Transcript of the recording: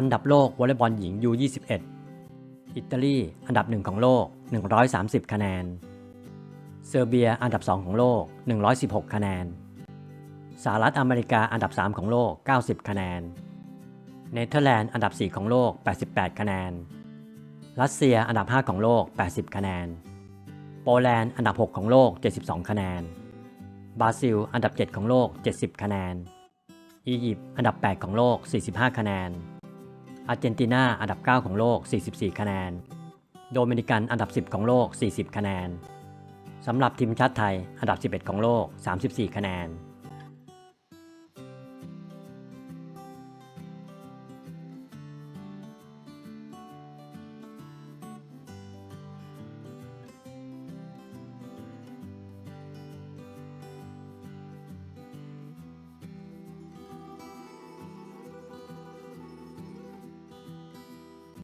อันดับโลกวอลเลย์บอลหญิง U21 อิตาลีอันดับหนึ่งของโลก 130 คะแนน เซอร์เบียอันดับ 2 ของโลก 116 คะแนน สหรัฐอเมริกาอันดับ 3 ของโลก 90 คะแนน เนเธอร์แลนด์อันดับ 4 ของโลก 88 คะแนน รัสเซียอันดับ 5 ของโลก 80 คะแนน โปแลนด์อันดับ 6 ของโลก 72 คะแนน บราซิล อันดับ 7 ของโลก 70 คะแนน อียิปต์อันดับ 8 ของโลก 45 คะแนน อาร์เจนตินาอันดับ 9 ของโลก 44 คะแนน โดมินิกันอันดับ 10 ของโลก 40 คะแนนสำหรับทีมชาติไทยอันดับ 11 ของโลก 34 คะแนน